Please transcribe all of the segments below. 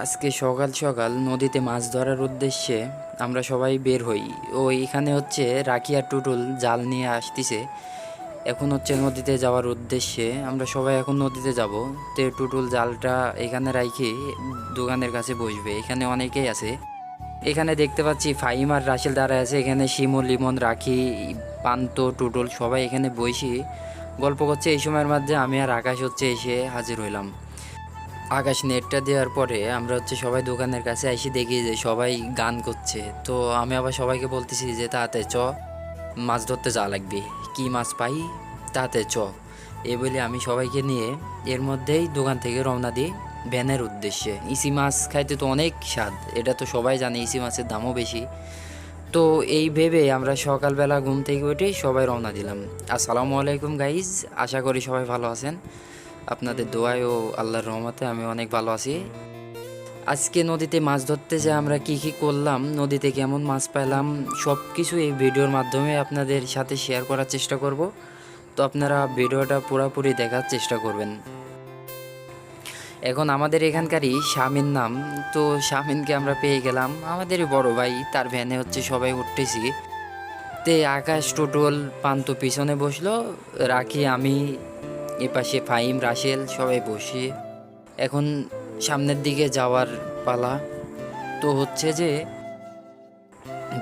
আজকে সকাল সকাল নদীতে মাছ ধরার উদ্দেশ্যে আমরা সবাই বের হই। ও এখানে হচ্ছে রাখি আর টুটুল জাল নিয়ে আসতেছে। এখন হচ্ছে নদীতে যাওয়ার উদ্দেশ্যে আমরা সবাই এখন নদীতে যাব। তো টুটুল জালটা এখানে রাখি দোকানের কাছে বসবে। এখানে অনেকেই আছে। এখানে দেখতে পাচ্ছি ফাইম আর রাসেল দ্বারা আছে। এখানে শিমুল লিমন, রাখি, পান্ত, টুটুল সবাই এখানে বসি গল্প করছে। এই সময়ের মধ্যে আমি আর আকাশ হচ্ছে এসে হাজির হইলাম। আকাশ নেটটা দেওয়ার পরে আমরা হচ্ছে সবাই দোকানের কাছে এসে দেখি যে সবাই গান করছে। তো আমি আবার সবাইকে বলতেছি যে, তাতে চ, মাছ ধরতে যাওয়া লাগবে। কি মাছ পাই? তাতে চ। এই বলে আমি সবাইকে নিয়ে এর মধ্যেই দোকান থেকে রওনা দিই ভ্যানের উদ্দেশ্যে। ইসি মাছ খাইতে তো অনেক স্বাদ, এটা তো সবাই জানে ইসি মাছের দামও বেশি। তো এই ভেবে আমরা সকালবেলা ঘুম থেকে উঠে সবাই রওনা দিলাম। আসসালামু আলাইকুম গাইজ, আশা করি সবাই ভালো আছেন। আপনাদের দোয়ায় ও আল্লাহর রহমতে আমি অনেক ভালো আছি। আজকে নদীতে মাছ ধরতে যে আমরা কি কি করলাম, নদীতে কেমন মাছ পেলাম সব কিছু এই ভিডিওর মাধ্যমে আপনাদের সাথে শেয়ার করার চেষ্টা করব। তো আপনারা ভিডিওটা পুরোপুরি দেখার চেষ্টা করবেন। এখন আমাদের এখানকারই শামিন নাম। তো শামিনকে আমরা পেয়ে গেলাম। আমাদেরই বড় ভাই, তার ভ্যানে হচ্ছে সবাই উঠতেছি। তে আকাশ টোটল পান্ত পিছনে বসল, রাখি, আমি এপাশে ফাইম রাসেল সবাই বসি। এখন সামনের দিকে যাওয়ার পালা। তো হচ্ছে যে,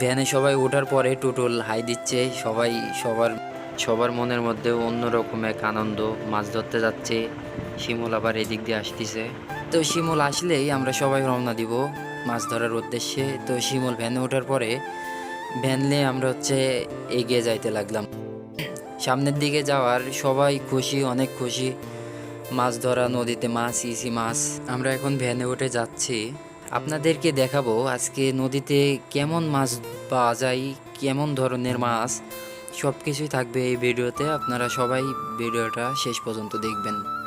ভ্যানে সবাই ওঠার পরে টুটুল হাই দিচ্ছে। সবাই সবার সবার মনের মধ্যে অন্যরকম এক আনন্দ। মাছ ধরতে যাচ্ছে। শিমুল আবার এদিক দিয়ে আসতেছে। তো শিমুল আসলেই আমরা সবাই রওনা দিব মাছ ধরার উদ্দেশ্যে। তো শিমুল ভ্যানে ওঠার পরে ভ্যান নিয়ে আমরা হচ্ছে এগিয়ে যাইতে লাগলাম। সামনের দিকে যাওয়ার সবাই খুশি, অনেক খুশি। মাছ ধরা, নদীতে মাছ, ইসি মাছ। আমরা এখন ভ্যানে উঠে যাচ্ছি। আপনাদেরকে দেখাবো আজকে নদীতে কেমন মাছ পাওয়া যায়, কেমন ধরনের মাছ। সব কিছুই থাকবে এই ভিডিওতে। আপনারা সবাই ভিডিওটা শেষ পর্যন্ত দেখবেন।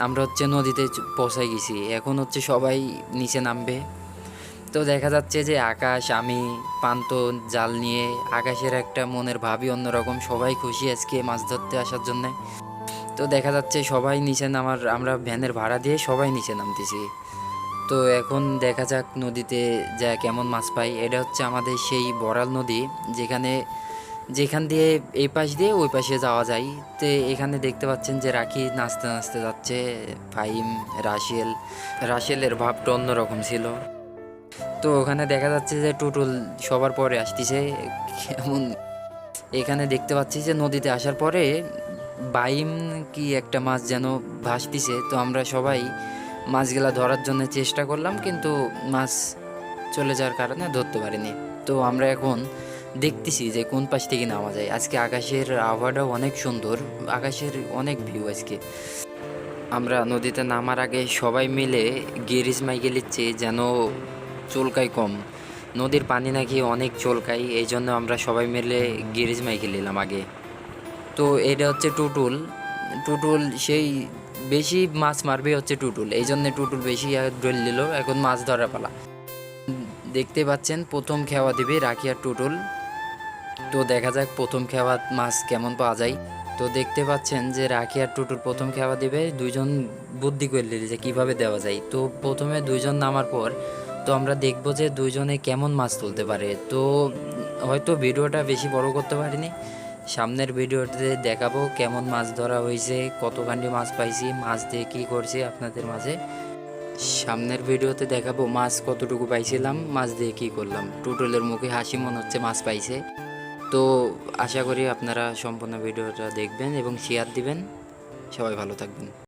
আমরা হচ্ছে নদীতে পৌঁছাই গেছি। এখন হচ্ছে সবাই নিচে নামবে। তো দেখা যাচ্ছে যে আকাশ, আমি, পান্ত, জাল নিয়ে আকাশের একটা মনের ভাবই অন্যরকম। সবাই খুশি আজকে মাছ ধরতে আসার জন্য। তো দেখা যাচ্ছে সবাই নিচে নামার, আমরা ভ্যানের ভাড়া দিয়ে সবাই নিচে নামতেছি। তো এখন দেখা যাক নদীতে যা কেমন মাছ পাই। এটা হচ্ছে আমাদের সেই বড়াল নদী, যেখানে যেখান দিয়ে এই পাশ দিয়ে ওই পাশে যাওয়া যায়। তো এখানে দেখতে পাচ্ছেন যে রাখি নাচতে নাচতে যাচ্ছে ফাইম রাশেল রাশেলের ভাবটা অন্যরকম ছিল। তো ওখানে দেখা যাচ্ছে যে টুটুল সবার পরে আসতেছে। কেমন? এখানে দেখতে পাচ্ছি যে নদীতে আসার পরে বাইম কি একটা মাছ যেন ভাসতিছে। তো আমরা সবাই মাছগুলা ধরার জন্য চেষ্টা করলাম, কিন্তু মাছ চলে যাওয়ার কারণে ধরতে পারিনি। তো আমরা এখন দেখতেছি যে কোন পাশ থেকে নামা যায়। আজকে আকাশের আবহাওয়াটাও অনেক সুন্দর, আকাশের অনেক ভিউ আজকে। আমরা নদীতে নামার আগে সবাই মিলে গিরিজ মাইকে নিচ্ছি যেন চুলকাই কম। নদীর পানি নাকি অনেক চুলকাই এই জন্য আমরা সবাই মিলে গিরিজ মাইকেল নিলাম আগে। তো এটা হচ্ছে টুটুল। টুটুল সেই বেশি মাছ মারবে হচ্ছে টুটুল এই জন্য টুটুল বেশি ডল দিল, এখন মাছ ধরা পালা। দেখতে পাচ্ছেন, প্রথম খেওয়া দিবে রাখি আর টুটুল। তো দেখা যাক প্রথম খেওয়া মাছ কেমন পাওয়া যায়। তো দেখতে পাচ্ছেন যে রাখি আর টুটুল প্রথম খেওয়া দিবে, দুইজন বুদ্ধি করলে যে কীভাবে দেওয়া যায়। তো প্রথমে দুইজন নামার পর তো আমরা দেখব যে দুইজনে কেমন মাছ তুলতে পারে। তো হয়তো ভিডিওটা বেশি বড় করতে পারিনি, সামনের ভিডিওতে দেখাবো কেমন মাছ ধরা হয়েছে, কতখানি মাছ পাইছি, মাছ দিয়ে কী করছি আপনাদের মাঝে। সামনের ভিডিওতে দেখাবো মাছ কতটুকু পাইছিলাম, মাছ দিয়ে কী করলাম। টুটুলের মুখে হাসি মনে হচ্ছে মাছ পাইছে। তো আশা করি আপনারা সম্পূর্ণ ভিডিওটা দেখবেন এবং শেয়ার দিবেন। সবাই ভালো থাকবেন।